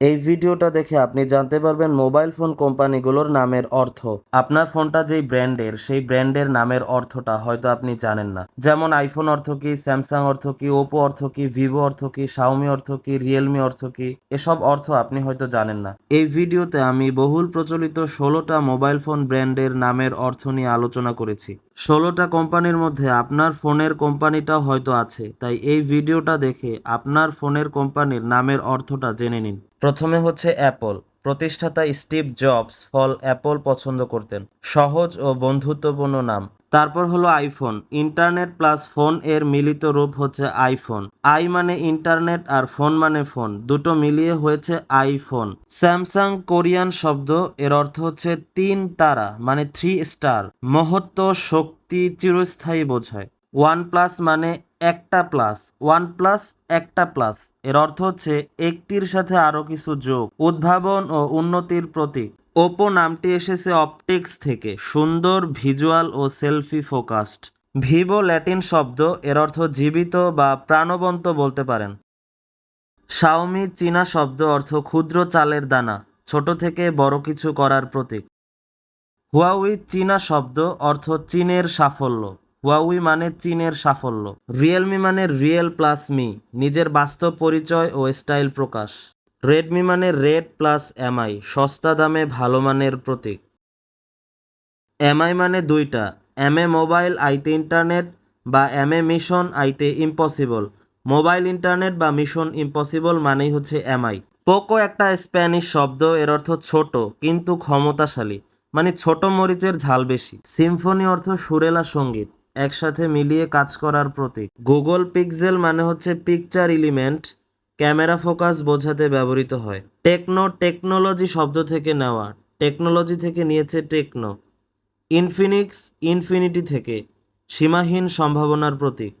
এই ভিডিওটা দেখে আপনি জানতে পারবেন মোবাইল ফোন কোম্পানিগুলোর নামের অর্থ। আপনার ফোনটা যেই ব্র্যান্ডের, সেই ব্র্যান্ডের নামের অর্থটা হয়তো আপনি জানেন না। যেমন আইফোন অর্থ কি, স্যামসাং অর্থ কি, ওপো অর্থ কি, ভিভো অর্থ কি, শাওমি অর্থ কি, রিয়েলমি অর্থ কি, এসব অর্থ আপনি হয়তো জানেন না। এই ভিডিওতে আমি বহুল প্রচলিত ষোলোটা মোবাইল ফোন ব্র্যান্ডের নামের অর্থ নিয়ে আলোচনা করেছি। ষোলোটা কোম্পানির মধ্যে আপনার ফোনের কোম্পানিটা হয়তো আছে। তাই এই ভিডিওটা দেখে আপনার ফোনের কোম্পানির নামের অর্থটা জেনে নিন। প্রথমে হচ্ছে অ্যাপল প্রতিষ্ঠাতা স্টিভ জবস ফল অ্যাপল পছন্দ করতেন। সহজ ও বন্ধুত্বপূর্ণ নাম। তারপর হলো আইফোন। ইন্টারনেট প্লাস ফোন এর মিলিত রূপ হচ্ছে আইফোন। আই মানে ইন্টারনেট আর ফোন মানে ফোন। দুটো মিলিয়ে হয়েছে আইফোন। স্যামসাং কোরিয়ান শব্দ এর অর্থ হচ্ছে তিন তারা মানে থ্রি স্টার মহত্ব শক্তি চিরস্থায়ী বোঝায়। ওয়ান প্লাস মানে একটা প্লাস, ওয়ান প্লাস একটা প্লাস। এর অর্থ হচ্ছে একটির সাথে আরও কিছু যোগ, উদ্ভাবন ও উন্নতির প্রতীক। ওপো নামটি এসেছে অপটিক্স থেকে, সুন্দর, ভিজুয়াল ও সেলফি ফোকাসড। ভিভো ল্যাটিন শব্দ, এর অর্থ জীবিত বা প্রাণবন্ত বলতে পারেন। শাওমি চীনা শব্দ, অর্থ ক্ষুদ্র চালের দানা, ছোট থেকে বড় কিছু করার প্রতীক। হুয়াউই চীনা শব্দ, অর্থ চীনের সাফল্য। হুয়াউই মানে চীনের সাফল্য। রিয়েলমি মানে রিয়েল প্লাস মি, নিজের বাস্তব পরিচয় ও স্টাইল প্রকাশ। রেডমি মানে রেড প্লাস এমআই সস্তা দামে ভালো মানের প্রতীক। এমআই মানে দুইটা, এম এ মোবাইল আইতে ইন্টারনেট বা এম এ মিশন আইতে ইম্পসিবল। মোবাইল, ইন্টারনেট বা মিশন, ইম্পসিবল মানেই হচ্ছে এমআই পোকো একটা স্প্যানিশ শব্দ, এর অর্থ ছোট কিন্তু ক্ষমতাশালী মানে ছোট মরিচের ঝাল বেশি। সিম্ফনি অর্থ সুরেলা সংগীত। একসাথে মিলিয়ে কাজ করার প্রতীক। গুগল পিক্সেল মানে হচ্ছে পিকচার এলিমেন্ট ক্যামেরা ফোকাস বোঝাতে ব্যবহৃত হয়। টেকনো টেকনোলজি শব্দ থেকে নেওয়া টেকনোলজি থেকে নিয়েছে টেকনো ইনফিনিক্স ইনফিনিটি থেকে, সীমাহীন সম্ভাবনার প্রতীক।